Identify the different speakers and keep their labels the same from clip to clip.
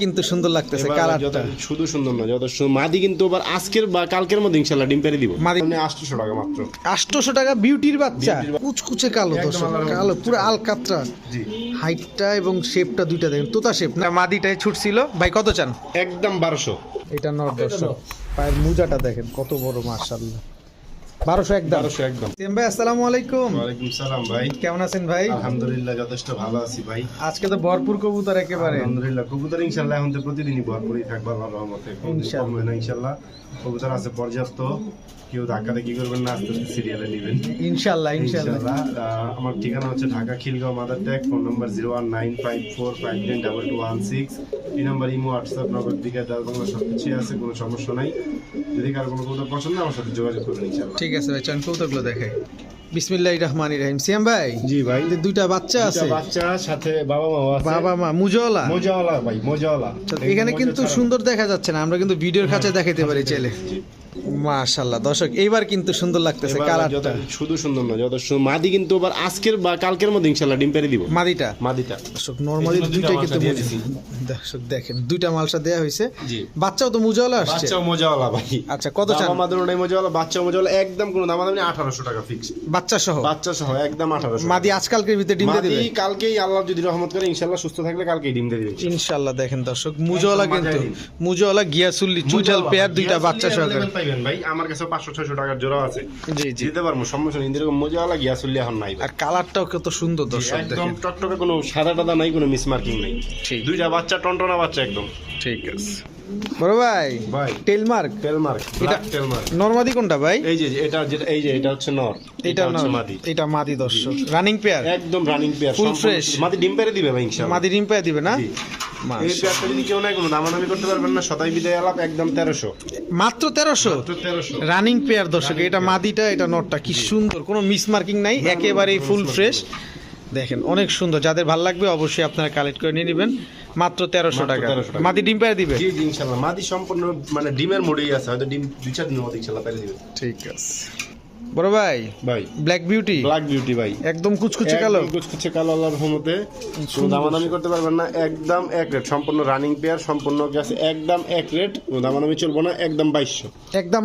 Speaker 1: কিন্তু সুন্দর লাগতেছে কালারটা
Speaker 2: শুধু সুন্দর না যত সুন্দর মাদি কিন্তু আবার আজকের বা কালকের মধ্যে ইনশাল্লাহ ডিম পেরে দিব।
Speaker 1: মাদি-
Speaker 2: মানে আটশোশো টাকা মাত্র।
Speaker 1: আটশোশো টাকা বিউটির বাচ্চা। কুচকুচে কালো দর্শক কালো পুরো আলকাতরা।
Speaker 2: জি।
Speaker 1: হাইটটা এবং শেপটা দুইটা দেখেন তোতা শেপ না? মাদিটাই ছুটছিল। ভাই কত চান?
Speaker 2: একদম বারোশো।
Speaker 1: এটা নর দর্শক পায়ের মুজাটা দেখেন কত বড় মার্শাল্লাহ বারোশো একদম।
Speaker 2: বারোশো একদম।
Speaker 1: সেম ভাই আসসালামু আলাইকুম।
Speaker 2: ওয়ালাইকুম সালাম ভাই।
Speaker 1: কেমন আছেন ভাই?
Speaker 2: আলহামদুলিল্লাহ যথেষ্ট ভালো আছি ভাই।
Speaker 1: আজকে তো ভরপুর কবুতর একেবারে।
Speaker 2: আলহামদুলিল্লাহ কবুতর ইনশাল্লাহ এখন তো প্রতিদিনই ভরপুরই থাকবার ভালো রহমতে।
Speaker 1: ইনশাল্লাহ।
Speaker 2: না ইনশাল্লাহ কবুতর আছে পর্যাপ্ত। কেউ ধাক্কা দেখি করবেন না আস্তে আস্তে সিরিয়ালে নেবেন।
Speaker 1: ইনশাল্লাহ ইনশাল্লাহ
Speaker 2: ইনশাল্লাহ আহ, আমার ঠিকানা হচ্ছে Dhaka Khilgaon Madartek phone number zero one nine five four five nine double two one six. এই নম্বর ইমো হোয়াটসঅ্যাপ নগদ দিকে ডাল বাংলা সব কিছুই আছে কোনো সমস্যা নাই। যদি কারও কোনো কবুতর পছন্দ হয়, আমার সাথে যোগাযোগ করবেন ইনশাল্লাহ
Speaker 1: ঠিক আছে ভাই চল কৌতুকগুলো দেখাই বিসমিল্লাহ রহমান রহিম। সিয়াম ভাই
Speaker 2: জি ভাই।
Speaker 1: দুইটা বাচ্চা আছে?
Speaker 2: বাচ্চা সাথে বাবা মা আছে।
Speaker 1: বাবা মা মুজওয়ালা?
Speaker 2: মুজওয়ালা ভাই মুজওয়ালা।
Speaker 1: এখানে কিন্তু সুন্দর দেখা যাচ্ছে না আমরা কিন্তু ভিডিওর কাছে দেখাতে পারি চাইলে মাশাল্লাহ দর্শক এইবার কিন্তু সুন্দর লাগতেছে কালারটা
Speaker 2: শুধু সুন্দর না যত সুন্দর মাদি কিন্তু আবার আজকের বা কালকের মধ্যে ইনশাল্লাহ ডিম পেরে দিব।
Speaker 1: মাদিটা?
Speaker 2: মাদিটা।
Speaker 1: দর্শক নরমালি
Speaker 2: দুইটা
Speaker 1: কিন্তু দর্শক দেখেন দুইটা মালসা দেয়া হয়েছে।
Speaker 2: জি।
Speaker 1: বাচ্চাও তো মুজওয়ালা আসছে?
Speaker 2: বাচ্চাও মজাওয়ালা ভাই।
Speaker 1: আচ্ছা কত চান?
Speaker 2: বাবা মাদের ওটাই মজাওয়ালা বাচ্চাও মজাওয়ালা একদম কোনো দাম দামি আঠারোশো টাকা ফিক্স
Speaker 1: বাচ্চা সহ
Speaker 2: বাচ্চা সহ একদম আঠারোশো
Speaker 1: মাদি আজকালকের ভিতরে ডিম দিয়ে
Speaker 2: মাদি কালকেই আল্লাহ যদি রহমত করে ইনশাল্লাহ সুস্থ থাকলে কালকেই ডিম দিয়ে দিবে
Speaker 1: ইনশাল্লাহ দেখেন দর্শক মুজওয়ালা কিন্তু। মুজওয়ালা গিয়াসুল্লি চুচাল পেয়ার দুইটা বাচ্চা সহ
Speaker 2: পাইবেন ভাই? আমার কাছে পাঁচশো ছয়শো টাকার জোড়া আছে।
Speaker 1: জি জি।
Speaker 2: দিতে পারব সমস্যা নেই। এরকম মজা লাগে আসলে এখন নাই।
Speaker 1: আর কালারটাও কত সুন্দর দর্শক
Speaker 2: একদম টকটকে কোনো সাদা টাদা নাই কোনো মিসমার্কিং নাই।
Speaker 1: ঠিক।
Speaker 2: দুইটা বাচ্চা টনটনা বাচ্চা একদম।
Speaker 1: ঠিক আছে। বড় ভাই
Speaker 2: ভাই।
Speaker 1: টেলমার্ক
Speaker 2: টেলমার্ক
Speaker 1: এটা
Speaker 2: টেলমার্ক
Speaker 1: নরমাদি কোনটা ভাই?
Speaker 2: এই যে এটা যেটা এই যে এটা হচ্ছে নর।
Speaker 1: এটা
Speaker 2: হচ্ছে মাদি।
Speaker 1: এটা মাদি দর্শক। রানিং পেয়ার
Speaker 2: একদম রানিং পেয়ার
Speaker 1: Full fresh।
Speaker 2: মাদি ডিম পেরে দিবে ভাই ইনশাআল্লাহ।
Speaker 1: মাদি ডিম পেয়ার দিবে না?
Speaker 2: এই পেয়ারটা যদি কেউ নাই কোনো দামাদামি করতে পারবেন না সদাই বিদায় আলাপ একদম তেরোশো।
Speaker 1: মাত্র তেরোশো? রানিং পেয়ার দর্শক এটা মাদিটা এটা নটটা কি সুন্দর কোনো মিস মার্কিং নাই একেবারেই ফুল ফ্রেশ দেখেন অনেক সুন্দর। যাদের ভালো লাগবে অবশ্যই আপনারা কালেক্ট করে নিয়ে নেবেন। মাত্র তেরোশো টাকা। মাদি ডিম পেয়ে দিবে?
Speaker 2: জি জি ইনশাআল্লাহ মাদি সম্পূর্ণ মানে ডিমের মোড়েই আছে হয়তো ডিম দুই চার দিনের মতো ইনশাআল্লাহ পেয়ে দিবে।
Speaker 1: ঠিক আছে। বড় ভাই
Speaker 2: ভাই।
Speaker 1: ব্ল্যাক বিউটি
Speaker 2: ব্ল্যাক বিউটি ভাই।
Speaker 1: একদম কুচকুচে কালো?
Speaker 2: কুচকুচে কালো আল্লাহর রহমতে। দামাদামি করতে পারবেন না। একদম এক রেট সম্পূর্ণ রানিং পেয়ার সম্পূর্ণ গেছে একদম এক রেট দামাদামি চলবো না। একদম বাইশশো।
Speaker 1: একদম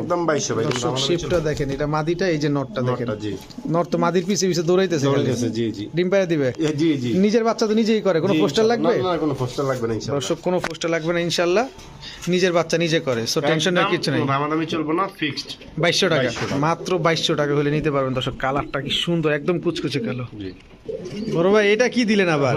Speaker 2: একদম ভাই।
Speaker 1: দর্শক দেখেন এটা মাদিটা এই যে নটটা। দেখেন।
Speaker 2: জি।
Speaker 1: নট তো মাদির পিছে পিছে দৌড়াইতেছে
Speaker 2: দৌড়ে
Speaker 1: খালি।
Speaker 2: গেছে জি জি।
Speaker 1: ডিম পেয়ার দিবে?
Speaker 2: জি জি।
Speaker 1: নিজের বাচ্চা তো নিজেই করে। কোনো পোস্টার লাগবে?
Speaker 2: না কোনো পোস্টার লাগবে না ইনশাআল্লাহ
Speaker 1: দর্শক কোনো পোস্টার লাগবে না ইনশাল্লাহ। নিজের বাচ্চা নিজে করে। সো টেনশনের কিছু নেই।
Speaker 2: দামাদামি চলবো না। ফিক্সড
Speaker 1: বাইশশো টাকা।
Speaker 2: 2200 টাকা।
Speaker 1: মাত্র বাইশশো টাকা হলে নিতে পারবেন। দর্শক কালারটা কি সুন্দর একদম কুচকুচে কালো। বড় ভাই এটা কি দিলেন আবার?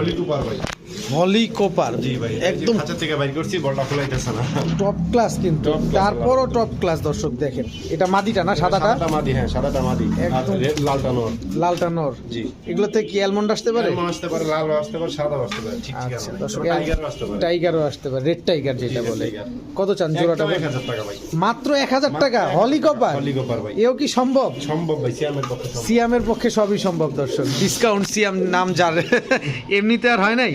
Speaker 2: হলি কুপার। ভাই
Speaker 1: হলি কোপার একদম
Speaker 2: একদম খাঁচা থেকে বাইর করছি বলটা খোলাইতেছে না।
Speaker 1: টপ ক্লাস কিন্তু। তারপরও টপ ক্লাস দর্শক দেখেন। এটা মাদিটা না সাদাটা?
Speaker 2: সাদাটা মাদি হ্যাঁ সাদাটা মাদি। আর
Speaker 1: একদম।
Speaker 2: লালটা নর।
Speaker 1: লালটা নর।
Speaker 2: জি।
Speaker 1: এগুলোতে কি অ্যালমন্ড আসতে পারে?
Speaker 2: আসতে পারে লাল আসতে পারে সাদা আসতে পারে। ঠিক ঠিক
Speaker 1: আচ্ছা
Speaker 2: আছে।
Speaker 1: দর্শক
Speaker 2: টাইগার আসতে পারে।
Speaker 1: টাইগারও আসতে পারে রেড টাইগার যেটা বলে। কত চান জোড়াটা
Speaker 2: একদম 1000 টাকা ভাই।
Speaker 1: মাত্র এক হাজার টাকা হলি কপার।
Speaker 2: হলি কপার ভাই।
Speaker 1: এও কি সম্ভব?
Speaker 2: সম্ভব ভাই সিয়ামের পক্ষে
Speaker 1: সিয়ামের পক্ষে সবই সম্ভব দর্শক। ডিসকাউন্ট সিয়াম নাম যার এমনিতে আর হয় নাই?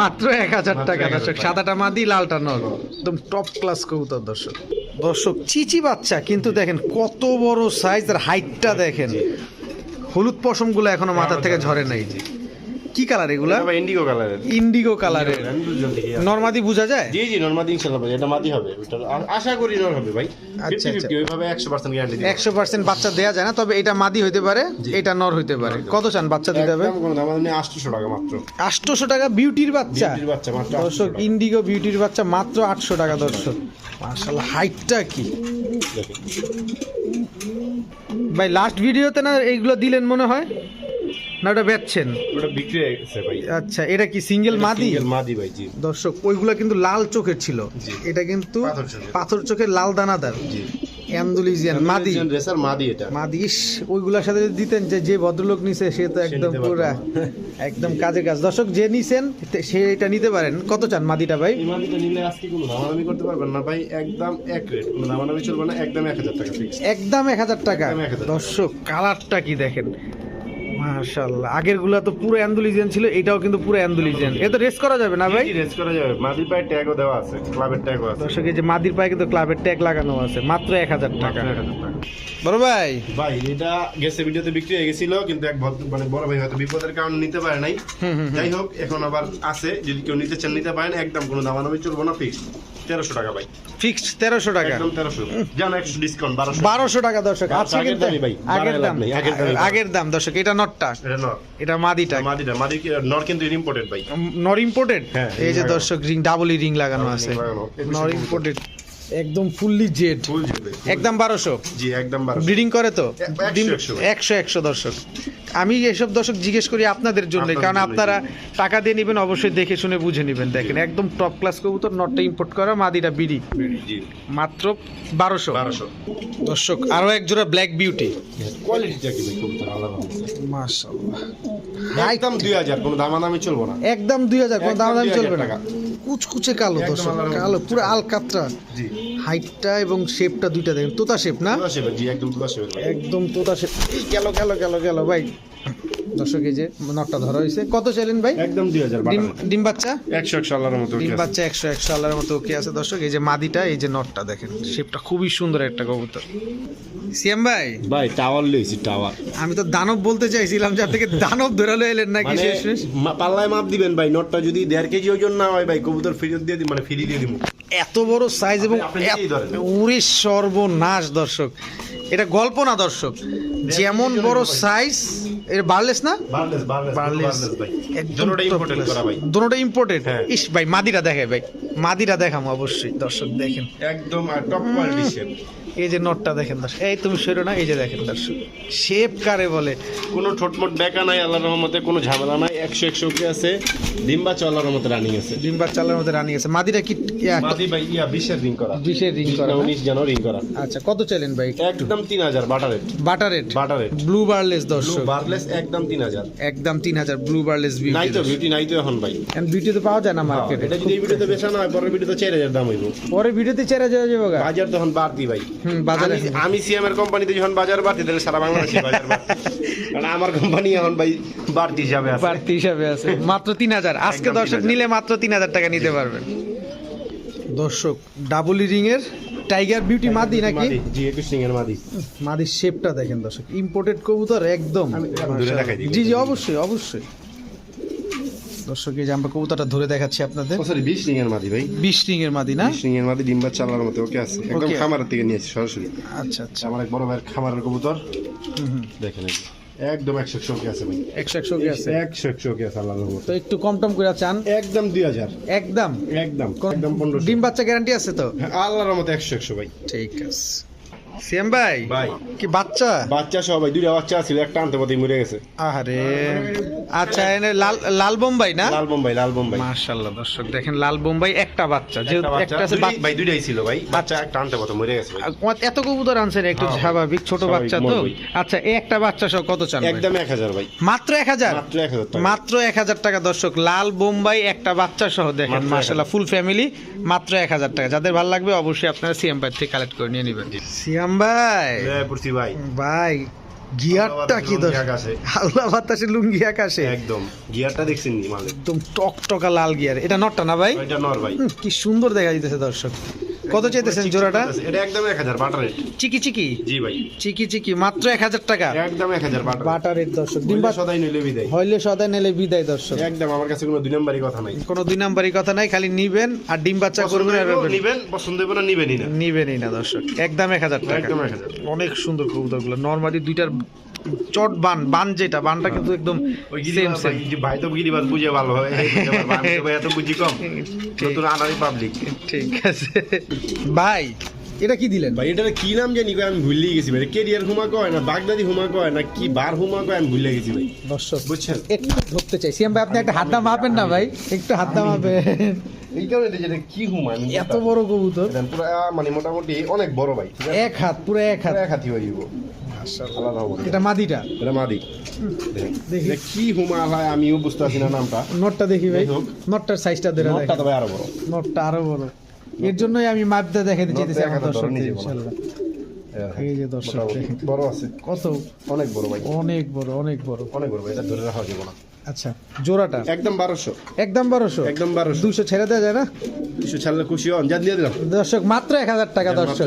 Speaker 1: মাত্র এক হাজার টাকা দর্শক সাদাটা মাদি লালটা নর একদম টপ ক্লাস কবুতর দর্শক। দর্শক চিচি বাচ্চা কিন্তু দেখেন কত বড় সাইজ আর হাইটটা দেখেন। হলুদ পশমগুলো এখনও মাথা থেকে ঝরে নাই। কি কালার এগুলা?
Speaker 2: এটা ভাই ইন্ডিগো কালারের।
Speaker 1: ইন্ডিগো কালারের। নর্মাদি বোঝা যায়?
Speaker 2: জি জি নরমাদি ইনশাআল্লাহ ভাই এটা মাদি হবে। আশা করি নর হবে ভাই।
Speaker 1: আচ্ছা,
Speaker 2: 50 50 ওইভাবে 100% গ্যারান্টি দিই
Speaker 1: একশো পার্সেন্ট বাচ্চা দেয়া যায় না তবে এটা মাদি হইতে পারে এটা নর হইতে পারে। কত চান বাচ্চা দিতে হবে?
Speaker 2: একদম কোনো দাম নেই 800 টাকা মাত্র।
Speaker 1: আটশোশো টাকা বিউটির বাচ্চা?
Speaker 2: বিউটির বাচ্চা মাত্র
Speaker 1: দর্শক ইন্ডিগো বিউটির বাচ্চা মাত্র আটশো টাকা দর্শক। মার্শাল্লাহ হাইটটা কি? ভাই লাস্ট ভিডিওতে না এইগুলো দিলেন মনে হয়? না ওটা বেচছেন?
Speaker 2: ওটা বিক্রি হয়ে গেছে ভাই।
Speaker 1: আচ্ছা এটা কি সিঙ্গেল মাদি?
Speaker 2: মাদি ভাই জি।
Speaker 1: দর্শক ওইগুলা কিন্তু লাল চোখের ছিল। এটা কিন্তু
Speaker 2: পাথর চোখের।
Speaker 1: লাল দানাদার।
Speaker 2: জি।
Speaker 1: অ্যান্ডুলিজিয়ান মাদি।
Speaker 2: রেসার মাদি এটা।
Speaker 1: মাদি ওইগুলার সাথে যদি দিতেন যে যে ভদ্রলোক নিছে সে তো একদম পুরা একদম কাজে কাজ। দর্শক যে নিছেন সে এটা নিতে পারেন। কত চান মাদিটা ভাই?
Speaker 2: এই মাদিটা নিলে আজকে কোনো দামাদামি করতে পারবেন না ভাই একদম এক রেট। কোনো দামাদামি চলবে না একদম 1000 টাকা ফিক্স
Speaker 1: একদম এক হাজার
Speaker 2: একদম 1000 টাকা।
Speaker 1: দর্শক কালারটা কি দেখেন? মাশাআল্লাহ। আগেরগুলা তো পুরো অ্যান্ডুলিজিয়ান ছিল এটাও কিন্তু পুরো অ্যান্ডুলিজিয়ান। এ তো রেস করা যাবে না ভাই?
Speaker 2: রেস করা যাবে। মাদির পায়ে ট্যাগও দেওয়া আছে ক্লাবের ট্যাগও আছে।
Speaker 1: দর্শক এই যে মাদির পায়ে কিন্তু ক্লাবের ট্যাগ লাগানো আছে মাত্র এক হাজার টাকা।
Speaker 2: মাত্র 1000 টাকা।
Speaker 1: বড় ভাই।
Speaker 2: ভাই এটা গেছে ভিডিওতে বিক্রি হয়ে গেছিল কিন্তু এক মানে বড় ভাই হয়তো বিপদের কারণে নিতে পারে নাই। যাই হোক এখন আবার আছে যদি কেউ নিতে চান নিতে পারেন। একদম কোনো দামাদামি চলবো না ফিক্স তেরোশো টাকা ভাই।
Speaker 1: ফিক্সড তেরোশো টাকা।
Speaker 2: একদম তেরোশো। জানো একশো ডিসকাউন্ট বারোশো।
Speaker 1: বারোশো টাকা দর্শক
Speaker 2: আচ্ছা, আগের
Speaker 1: কিন্তু
Speaker 2: ভাই,
Speaker 1: আগের দাম।
Speaker 2: আগের
Speaker 1: দাম দর্শক এটা নটটা
Speaker 2: এটা
Speaker 1: মাদিটা?
Speaker 2: মাদিটা। মাদি নর কিন্তু ইম্পোর্টেড ভাই।
Speaker 1: নর ইম্পোর্টেড
Speaker 2: হ্যাঁ,
Speaker 1: এই যে দর্শক রিং ডাবল রিং লাগানো আছে। নর। ইম্পোর্টেড একদম ফুললি জেড একদম বারোশো?
Speaker 2: জি একদম
Speaker 1: ব্রিডিং করে তো।
Speaker 2: একশো একশো
Speaker 1: দর্শক। আমি এসব দর্শক জিজ্ঞেস করি আপনাদের জন্য কারণ আপনারা টাকা দিয়ে নেবেন অবশ্যই দেখে শুনে বুঝে নেবেন। দেখেন একদম টপ ক্লাস কবুতর নটটা ইম্পোর্ট করা মাদিটা বিডি। মাত্র বারোশো। দর্শক আরও এক জোড়া ব্ল্যাক বিউটি
Speaker 2: একদম দুই হাজার কোনো দামাদামি চলবো না।
Speaker 1: একদম দুই হাজার কোনো
Speaker 2: একদম
Speaker 1: দাম দাম
Speaker 2: 2000
Speaker 1: চলবে না। কুচকুচে কালো দর্শক কালো পুরো আলকাতরা। হাইটটা এবং শেপটা দুইটা দেখেন তোতা শেপ না?
Speaker 2: একদম শেপের ভাই।
Speaker 1: একদম তোতা শেপ গেল গেল গেল গেল ভাই। দর্শক এই যে নটটা ধরা হয়েছে। কত চাইলেন ভাই?
Speaker 2: একদম দুই হাজার
Speaker 1: ডিম বাচ্চা?
Speaker 2: একশো একশো আল্লাহর মতো
Speaker 1: ডিম বাচ্চা একশো একশো আল্লাহর মতো ওকে আছে। দর্শক এই যে মাদিটা এই যে নটটা দেখেন শেপটা খুবই সুন্দর একটা কবুতর। সিএম ভাই?
Speaker 2: ভাই টাওয়ার লইছি টাওয়ার।
Speaker 1: আমি তো দানব বলতে চাইছিলাম যে থেকে দানব ধরালো এলেন নাকি
Speaker 2: মানে
Speaker 1: শেষ
Speaker 2: পাল্লায় মাপ দিবেন ভাই নটটা যদি দেড় কেজি ওজন না হয় ভাই কবুতর ফেরত দিয়ে দিই মানে ফ্রি দিয়ে দিব
Speaker 1: এত বড় সাইজ এবং
Speaker 2: আপনি নিজেই ধরেন।
Speaker 1: উড়ে সর্বনাশ দর্শক। এটা গল্প না দর্শক। যেমন বড় সাইজ এটা বার্লেস না?
Speaker 2: বার্লেস বার্লেস ভাই। দুটোটা করা ভাই।
Speaker 1: দুটোটা ইম্পোর্টেড
Speaker 2: হ্যাঁ।
Speaker 1: ইস ভাই মাদিরা দেখায় ভাই। মাদিরা দেখামো অবশ্যই দর্শক দেখেন।
Speaker 2: একদম টপ কোয়ালিটি শেপ
Speaker 1: এই যে নটটা দেখেন দর্শক। এই তুমি সরো না এই যে দেখেন দর্শক। শেপ কারে বলে?
Speaker 2: কোনো ঠোঁটমোট বেকা নাই আল্লাহর রহমতে কোনো ঝামেলা নাই। একশো একশো কি আছে। ডিম্বা চলার রহমতে রানিং আছে।
Speaker 1: ডিম্বার চালের রানি আছে। মাদিরা কি
Speaker 2: মাদি ভাই ইয়া বিশের রিং করা।
Speaker 1: বিশের রিং করা
Speaker 2: উনিশ জানো রিং করা।
Speaker 1: আচ্ছা কত চাইলেন ভাই
Speaker 2: একদম তিন হাজার বাটারেট
Speaker 1: বাটারেট
Speaker 2: বাটারেট
Speaker 1: ব্লু বার্লেস দর্শক।
Speaker 2: বার্লেস একদম তিন হাজার।
Speaker 1: একদম তিন হাজার ব্লু বার্লেস
Speaker 2: নাই তো
Speaker 1: বিউটি
Speaker 2: বিউটি নাই তো এখন ভাই।
Speaker 1: বিউটি তো পাওয়া যায় না মার্কেটে
Speaker 2: এটা যদি এই ভিডিওতে বেচা না হয় পরের ভিডিওতে চার হাজার দাম হইব।
Speaker 1: পরে ভিডিওতে চেরা যাবে
Speaker 2: বাজার তখন বাড়তি ভাই।
Speaker 1: হুম, বাজারে
Speaker 2: আমি- আমি সিএম এর কোম্পানিতে যখন বাজার বাড়তি তাহলে সারা বাংলাদেশে বাজার বাড়তি। কারণ আমার কোম্পানি এখন ভাই বাড়তি হিসাবে আছে।
Speaker 1: বাড়তি হিসাবে আছে। মাত্র তিন হাজার। আজকে দর্শক নিলে মাত্র তিন হাজার টাকা নিতে পারবেন। দর্শক ডাবল রিং এর টাইগার বিউটি মাদি নাকি?
Speaker 2: জি একুশ সিং এর মাদি।
Speaker 1: মাদির শেপটা দেখেন দর্শক ইম্পোর্টেড কবুতর একদম। জি জি অবশ্যই অবশ্যই। দর্শক এই যে আমরা কবুতরটা ধরে দেখাচ্ছি আপনাদের।
Speaker 2: ও সরি বিশ সিং এর মাদি ভাই।
Speaker 1: বিশ রিং এর মাদি না?
Speaker 2: সিং এর মাদি ডিম্বা চালার মতো ওকে আছে। একদম. খামারের থেকে নিয়েছি সরাসরি।
Speaker 1: আচ্ছা আচ্ছা।
Speaker 2: আমার এক বড় ভাইয়ের খামারের কবুতর।
Speaker 1: হুম।
Speaker 2: দেখেন এই। একদম একশো একশো গ্যাস আছে ভাই।
Speaker 1: একশো একশো কি আছে?
Speaker 2: একশো একশো গ্যাস রহমতে।
Speaker 1: তো একটু কম টম করে চান?
Speaker 2: একদম দুই হাজার।
Speaker 1: একদম?
Speaker 2: একদম একদম পনেরো
Speaker 1: ডিম বাচ্চা গ্যারান্টি আছে তো?
Speaker 2: আল্লাহর মতো একশো একশো ভাই।
Speaker 1: ঠিক আছে। সিএম ভাই?
Speaker 2: ভাই।
Speaker 1: কি বাচ্চা?
Speaker 2: বাচ্চা সহ ভাই দুইটা বাচ্চা ছিল একটা আনতে পথে মরে গেছে।
Speaker 1: আরে আচ্ছা এনে লাল লাল বোম্বাই না?
Speaker 2: লাল বোম্বাই লাল বোম্বাই।
Speaker 1: মাশাআল্লাহ দর্শক দেখেন লাল বোম্বাই একটা বাচ্চা। যে
Speaker 2: একটা
Speaker 1: আছে
Speaker 2: ভাই দুইটাই ছিল ভাই বাচ্চা একটা আনতে পথে মরে গেছে ভাই।
Speaker 1: এত কবুতর আনছেন একটু
Speaker 2: হ্যাঁ,
Speaker 1: স্বাভাবিক ছোট বাচ্চা তো? আচ্ছা এই একটা বাচ্চা সহ কত চান
Speaker 2: একদম এক হাজার ভাই।
Speaker 1: মাত্র এক হাজার?
Speaker 2: মাত্র এক হাজার টাকা।
Speaker 1: মাত্র এক হাজার টাকা দর্শক। লাল বোম্বাই একটা বাচ্চা সহ দেখেন
Speaker 2: মাত্র
Speaker 1: মাশাল্লাহ ফুল ফ্যামিলি মাত্র এক হাজার টাকা। যাদের ভালো লাগবে অবশ্যই আপনারা সিএম ভাই থেকে কালেক্ট করে নিয়ে নেবেন। সিএম ভাই।
Speaker 2: পড়ছি ভাই।
Speaker 1: ভাই গিয়ারটা কি
Speaker 2: আকাশে।
Speaker 1: আল্লাহ বাতাসে লুঙ্গি আকাশে?
Speaker 2: একদম। গিয়ারটা দেখছেন নি মালে
Speaker 1: একদম টকটকা লাল গিয়ার। এটা নটটা না ভাই?
Speaker 2: এটা নর ভাই।
Speaker 1: কি সুন্দর দেখা যাইতেছে দর্শক। কত চাইতেছেন জোড়াটা?
Speaker 2: এটা একদম এক হাজার বাটার রেট
Speaker 1: চিকি চিকি
Speaker 2: জি ভাই।
Speaker 1: চিকি চিকি মাত্র এক হাজার টাকা?
Speaker 2: একদম এক হাজার বাটার
Speaker 1: বাটারের দর্শক ডিম
Speaker 2: ডিম্বা সদাই নইলে বিদায়।
Speaker 1: হইলে সদায় নিলে বিদায় দর্শক।
Speaker 2: একদম আমার কাছে কোনো দুই নম্বরই কথা নাই।
Speaker 1: কোনো দুই নাম্বারই কথা নাই খালি নিবেন আর ডিম বাচ্চা করবেন আর
Speaker 2: নিবেন পছন্দ হবে না নিবেনই না।
Speaker 1: নিবেনই না দর্শক। একদম এক হাজার টাকা।
Speaker 2: একদম এক হাজার।
Speaker 1: অনেক সুন্দর কবুতরগুলো নর্মালি দুইটার চট বান বান যেটা বানটা কিন্তু একদম সেম সেম
Speaker 2: ভাই, তো গিরিবাজ বুঝে ভালো হয় এত বুঝি কম। নতুন আনারি পাবলিক
Speaker 1: ঠিক আছে। ভাই এটা কি দিলেন?
Speaker 2: ভাই এটার কি নাম জানি আমি গেছি ভাই। কেরিয়ার হুমা কয় না বাগদাদি হুমা কয় না কি বার হুমা কয় আমি ভুলে গেছি ভাই।
Speaker 1: দর্শক
Speaker 2: বুঝছেন?
Speaker 1: একটু ধরতে চাই। সিএম ভাই আপনি একটা হাত দা মাপেন না ভাই একটু হাত দা মাপেন।
Speaker 2: এই কারণে যেটা কি হুমা
Speaker 1: এত বড় কবুতর।
Speaker 2: এটা পুরো মানে মোটামুটি অনেক বড় ভাই
Speaker 1: এক হাত পুরো এক হাত।
Speaker 2: এক হাতি হয়ে যাব আলাদা হবে
Speaker 1: এটা মাদিটা?
Speaker 2: এটা মাদি।
Speaker 1: দেখি।
Speaker 2: কি হুমা ভাই আমিও বুঝতে পারছি না নামটা।
Speaker 1: নটটা দেখি ভাই। নটটার সাইজটা ধরে
Speaker 2: নটটা তো ভাই আরও বড়।
Speaker 1: নটটা আরও বড়। এর জন্যই আমি মাপটা দেখাতে
Speaker 2: নটটা
Speaker 1: চাইতেছি আমার। ইনশাআল্লাহ। এই যে দর্শক
Speaker 2: বড় আছে।
Speaker 1: কত?
Speaker 2: অনেক বড় ভাই।
Speaker 1: অনেক বড় অনেক বড়।
Speaker 2: অনেক বড় ভাই এটা ধরে রাখা যাবে না।
Speaker 1: আচ্ছা জোড়াটা?
Speaker 2: একদম বারোশো।
Speaker 1: একদম বারোশো?
Speaker 2: একদম বারোশো।
Speaker 1: দুশো ছেড়ে দেওয়া যায় না?
Speaker 2: দুশো ছাড়লে খুশি হন জান দিয়ে দিলাম।
Speaker 1: দর্শক মাত্র এক হাজার টাকা দর্শক।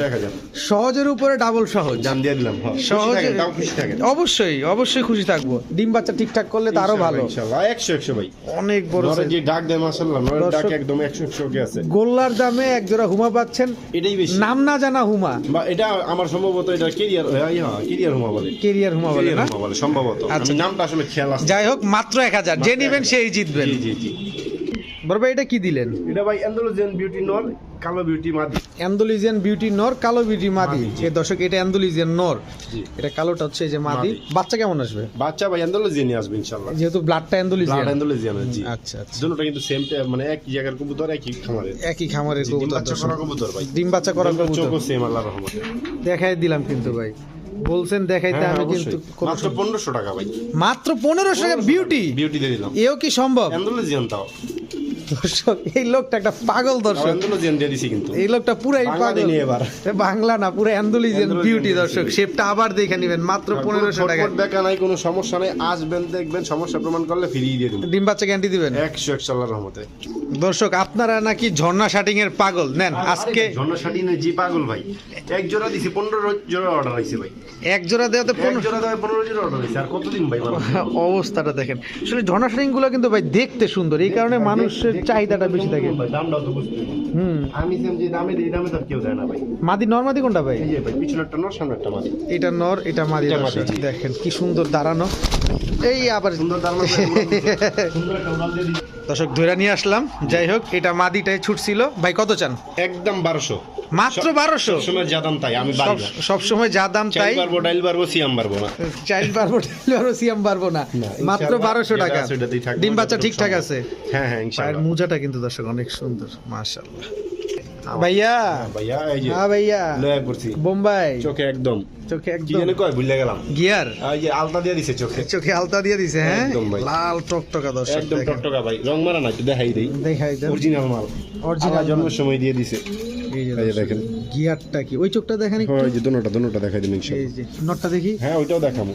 Speaker 1: সহজের উপরে ডাবল সহজ।
Speaker 2: জান দিয়ে দিলাম হ্যাঁ।
Speaker 1: সহজে অবশ্যই অবশ্যই খুশি থাকব। ডিম বাচ্চা ঠিকঠাক করলে তো আরও ভালো।
Speaker 2: একশো একশো ভাই।
Speaker 1: অনেক বড়
Speaker 2: যে ডাক দেয় মাসাল্লাহ ডাক একদম একশো একশো আছে।
Speaker 1: গোল্লার দামে এক জোড়া হুমা পাচ্ছেন।
Speaker 2: এটাই বেশি।
Speaker 1: নাম না জানা হুমা।
Speaker 2: বা এটা আমার সম্ভবত এটা কেরিয়ার হ্যাঁ কেরিয়ার হুমা বলে।
Speaker 1: কেরিয়ার হুমা বলে না?
Speaker 2: সম্ভবত।
Speaker 1: আচ্ছা।
Speaker 2: নামটা আসলে খেয়াল আছে।
Speaker 1: যাই হোক মাত্র এক হাজার। যে নিবেন সেই জিতবেন।
Speaker 2: জি জি জি।
Speaker 1: বড় ভাই এটা কি দিলেন?
Speaker 2: এটা ভাই অ্যান্ডালুজিয়ান বিউটি নর কালো বিউটি মাদি।
Speaker 1: অ্যান্ডোলিজিয়ান বিউটি নর কালো বিউটি মাদি। এ দর্শক এটা অ্যান্ডোলিজিয়ান নর। এটা কালোটা হচ্ছে যে মাদি। বাচ্চা কেমন আসবে?
Speaker 2: বাচ্চা ভাই অ্যান্ডালুজিয়ানই আসবে ইনশাআল্লাহ।
Speaker 1: যেহেতু ব্লাডটা
Speaker 2: ব্লাড
Speaker 1: অ্যান্ডোলিজিয়ান
Speaker 2: জি।
Speaker 1: আচ্ছা আচ্ছা।
Speaker 2: দুটোটা কিন্তু সেম মানে এক জায়গার কবুতর একই
Speaker 1: একই কবুতর
Speaker 2: বাচ্চা করা কবুতর ভাই।
Speaker 1: ডিম বাচ্চা করা কবুতর।
Speaker 2: চোখও সেম আল্লাহর রহমতে।
Speaker 1: দেখাই দিলাম কিন্তু ভাই। বলছেন দেখাইতে
Speaker 2: হ্যাঁ,
Speaker 1: আমি কিন্তু
Speaker 2: মাত্র
Speaker 1: সম-
Speaker 2: পনেরোশো টাকা ভাই।
Speaker 1: মাত্র পনেরোশো টাকা বিউটি
Speaker 2: বিউটি দিয়ে দিলাম।
Speaker 1: এও কি সম্ভব?
Speaker 2: অ্যান্ডালুজিয়ান তাও।
Speaker 1: দর্শক এই লোকটা একটা পাগল দর্শক।
Speaker 2: কিন্তু।
Speaker 1: এই লোকটা পুরাই পাগল।
Speaker 2: এবার।
Speaker 1: বাংলা না পুরো অ্যান্ডোলিজিয়ান বিউটি দর্শক। শেপটা আবার দেখে নেবেন মাত্র পনেরোশো টাকা
Speaker 2: দেখা নাই কোনো সমস্যা নাই। আসবেন দেখবেন সমস্যা প্রমাণ করলে ফিরিয়ে দিয়ে দেবেন
Speaker 1: ডিম বাচ্চা গ্যারান্টি দিবেন?
Speaker 2: একশো একশো আল্লাহর রহমতে।
Speaker 1: দর্শক আপনারা নাকি ঝর্ণা শাটিং এর পাগল? নেন আজকে
Speaker 2: ঝর্ণা শাটি নয় জি পাগল ভাই এক জোড়া দিছি পনেরো জোড়া অর্ডার ভাই।
Speaker 1: এক জোড়া দেওয়াতে
Speaker 2: এক
Speaker 1: পনেরো
Speaker 2: জোড়া দেওয়া পনেরো জোড়া অর্ডার আর কতদিন ভাই?
Speaker 1: অবস্থাটা দেখেন। আসলে ঝর্ণা শাটিংগুলো কিন্তু ভাই দেখতে সুন্দর। এই কারণে মানুষের চাহিদাটা বেশি থাকে।
Speaker 2: মাদি দামটাও তো বুঝতে
Speaker 1: হুম।
Speaker 2: আমি সেম যে দামে দিই দামে তো কেউ দেয় না ভাই।
Speaker 1: মাদি কোনটা ভাই?
Speaker 2: এই যে ভাই পিছনে নর সামনে মাদি।
Speaker 1: এটা নর এটা মাদি।
Speaker 2: মাদি।
Speaker 1: দেখেন কি সুন্দর দাঁড়ানো। এই আবার
Speaker 2: সুন্দর দাঁড়ানো সুন্দর একটা উড়াল দিয়ে দিই।
Speaker 1: দর্শক ধরে নিয়ে আসলাম। যাই হোক এটা মাদিটাই ছুটছিল ভাই কত চান?
Speaker 2: একদম বারোশো।
Speaker 1: মাত্র বারোশো?
Speaker 2: সময় যা দাম তাই আমি
Speaker 1: সব সময় যা দাম
Speaker 2: চাইল
Speaker 1: তাই
Speaker 2: পারব ডাইল পারব সিয়াম পারব না।
Speaker 1: চাইল পারব ডাইল পারব সিয়াম পারব না। মাত্র বারোশো টাকা। ডিম বাচ্চা ঠিকঠাক আছে?
Speaker 2: হ্যাঁ হ্যাঁ
Speaker 1: মোজাটা কিন্তু দর্শক অনেক সুন্দর মাশাল্লাহ ভাইয়া।
Speaker 2: ভাইয়া এই যে
Speaker 1: হ্যাঁ ভাইয়া।
Speaker 2: লয়া করছি
Speaker 1: বোম্বাই।
Speaker 2: চোখে একদম।
Speaker 1: চোখে
Speaker 2: কি জানি কয় ভুলে গেলাম।
Speaker 1: গিয়ার?
Speaker 2: এই যে আলতা দিয়ে দিছে চোখে।
Speaker 1: চোখে আলতা দিয়ে দিছে হ্যাঁ?
Speaker 2: একদম ভাই।
Speaker 1: লাল টকটকা দর্শক
Speaker 2: একদম টকটকা ভাই। রং মারা না একটু দেখাই দেই।
Speaker 1: দেখাই দেন।
Speaker 2: অরিজিনাল মাল। অরিজিনাল জন্মের সময় দিয়ে দিছে।
Speaker 1: এই যে
Speaker 2: দেখেন।
Speaker 1: গিয়ারটা কি? ওই চোখটা দেখেন একটু।
Speaker 2: ওই যে দুটোটা দুটোটা দেখাই দিন
Speaker 1: এই যে নটটা দেখি।
Speaker 2: হ্যাঁ ওইটাও দেখাবো।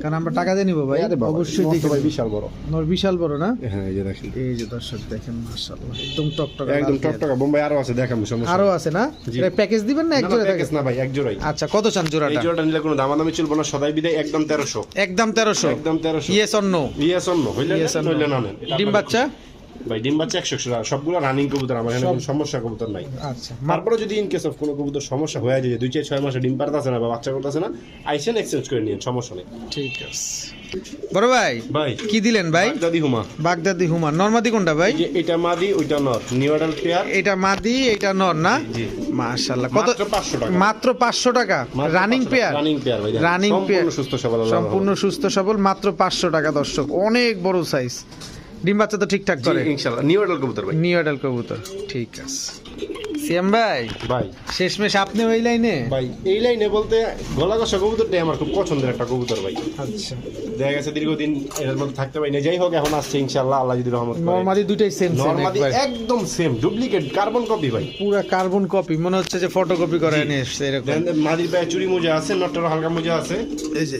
Speaker 1: কারণ আমরা টাকা দিয়ে নিবো ভাই। অবশ্যই দেখে
Speaker 2: ভাই বিশাল বড়।
Speaker 1: নর বিশাল বড় না?
Speaker 2: হ্যাঁ এই যে দেখেন।
Speaker 1: এই যে দর্শক দেখেন মাশাআল্লাহ একদম টকটকা
Speaker 2: একদম টকটকা বোম্বাই আরও আছে দেখাবো সমস্যা আরও
Speaker 1: আছে না? এটা প্যাকেজ দিবেন না এক
Speaker 2: না, না,
Speaker 1: জোড়া
Speaker 2: প্যাকেজ না ভাই এক জোড়াই।
Speaker 1: আচ্ছা কত চান
Speaker 2: এই
Speaker 1: জোড়াটা
Speaker 2: জোড়াটা নিলে কোনো দামাদামি চলবে না সদাই বিদায় একদম তেরোশো।
Speaker 1: একদম তেরোশো।
Speaker 2: একদম 1300
Speaker 1: ইয়েস অর নো?
Speaker 2: ইয়েস অন্য হইলে নেন, না।
Speaker 1: ডিম বাচ্চা?
Speaker 2: ভাই ডিম বাচ্চা একশো একশো সবগুলো রানিং কবুতর আমার এখানে কোনো সমস্যা কবুতর নাই।
Speaker 1: আচ্ছা
Speaker 2: তারপরে যদি ইন কেস অফ কোনো কবুতর সমস্যা হয়ে যায় দুই চার ছয় মাসে ডিম পারতেছে না বা বাচ্চা করতেছে না আইসেন এক্সচেঞ্জ করে নিন সমস্যা নেই।
Speaker 1: ঠিক আছে। বড় ভাই
Speaker 2: ভাই
Speaker 1: কি দিলেন ভাই?
Speaker 2: হুমা।
Speaker 1: বাগদাদি হুমা নর্মাদি কোনটা ভাই?
Speaker 2: এটা মাদি ওইটা নর নিউ পেয়ার
Speaker 1: এটা মাদি এটা নর না?
Speaker 2: জি
Speaker 1: মাশাআল্লাহ কত
Speaker 2: মাত্র 500 টাকা।
Speaker 1: মাত্র পাঁচশো টাকা? রানিং পেয়ার
Speaker 2: রানিং পেয়ার ভাই
Speaker 1: Running pair।
Speaker 2: সম্পূর্ণ সুস্থ সবল
Speaker 1: সম্পূর্ণ সুস্থ সবল মাত্র পাঁচশো টাকা দর্শক। অনেক বড় সাইজ ডিম বাচ্চা তো ঠিকঠাক করে।
Speaker 2: ইনশাআল্লাহ নিউ এডাল কবুতর ভাই।
Speaker 1: নিউ এডাল কবুতর ঠিক আছে। সিএম ভাই
Speaker 2: ভাই।
Speaker 1: শেষমেশ আপনি ওই লাইনে?
Speaker 2: ভাই এই লাইনে বলতে গলা কষা কবুতরটাই আমার খুব পছন্দের একটা কবুতর ভাই।
Speaker 1: আচ্ছা।
Speaker 2: দেখা গেছে দীর্ঘদিন এর মধ্যে থাকতে পারি না যাই হোক এখন আসছে ইনশাআল্লাহ আল্লাহ যদি রহমত করে।
Speaker 1: নর্মালি দুইটাই সেম
Speaker 2: নরমালি একদম সেম ডুপ্লিকেট কার্বন কপি ভাই।
Speaker 1: পুরা কার্বন কপি মনে হচ্ছে যে ফটোকপি করে নিয়ে এসছে এরকম।
Speaker 2: মাদির পায়ে চুরি মোজা আছে নটটার হালকা মোজা আছে।
Speaker 1: এই যে